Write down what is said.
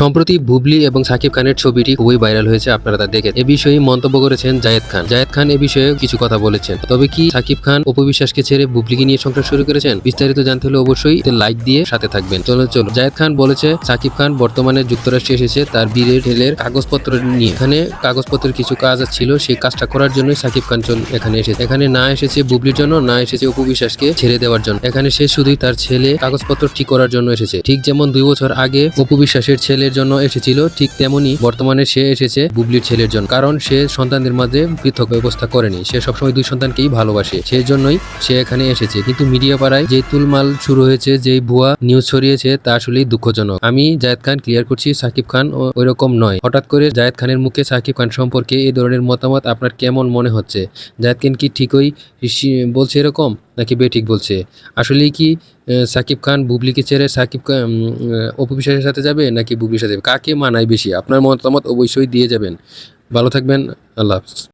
সম্প্রতি বুবলি এবং সাকিব খানের ছবিটি খুবই ভাইরাল হয়েছে, আপনারা তা দেখে এ বিষয়ে মন্তব্য করেছেন জায়েদ খান। জায়েদ খান এ বিষয়ে কিছু কথা বলেছেন। তবে কি সাকিব খান অপবিশ্বাসকে ছেড়ে বুবলিকে নিয়ে সংসার শুরু করেছেন? বিস্তারিত জানতে হলে অবশ্যই লাইক দিয়ে সাথে থাকবেন। চলো চলো জায়েদ খান বলেছে, সাকিব খান বর্তমানে যুক্তরাষ্ট্রে এসেছে তার বিয়ের ঢেলের কাগজপত্র নিয়ে। এখানে কাগজপত্রের কিছু কাজ ছিল, সেই কাজটা করার জন্যই সাকিব খান চল এখানে এসেছে। এখানে না এসেছে বুবলির জন্য, না এসেছে অপবিশ্বাসকে ছেড়ে দেওয়ার জন্য। এখানে সে শুধুই তার ছেলে কাগজপত্র ঠিক করার জন্য এসেছে। ঠিক যেমন দুই বছর আগে অপু বিশ্বাসের ছেলের জন্য এসেছিল, ঠিক তেমনি বর্তমানে সে এসেছে বুবলির ছেলের জন্য। কারণ সে সন্তানদের মাঝে পৃথক ব্যবস্থা করেনি। সে সবসময় দুই সন্তানকেই ভালোবাসে। সেই জন্যই সে এখানে এসেছে। কিন্তু মিডিয়া পাড়ায় যে তুলমাল শুরু হয়েছে যে ভুয়া নিউজ ছড়িয়েছে, তা আসলেই দুঃখজনক। আমি জায়েদ খান ক্লিয়ার করছি, সাকিব খান ও- ওইরকম নয়। হঠাৎ করে জায়েদ খানের মুখে সাকিব খান সম্পর্কে এই ধরনের মতামত আপনার কেমন মনে হচ্ছে? জায়েদ খান কি ঠিকই বলছে এরকম? নাকি বেঠিক বলছে? আসলেই কি সাকিব খান বুবলিকে ছেড়ে সাকিব খান অপু বিশ্বাসের সাথে যাবে নাকি বুবলির সাথে? কাকে মানায় বেশি? আপনার মতামত অবশ্যই দিয়ে যাবেন। ভালো থাকবেন, আল্লাহ হাফিজ।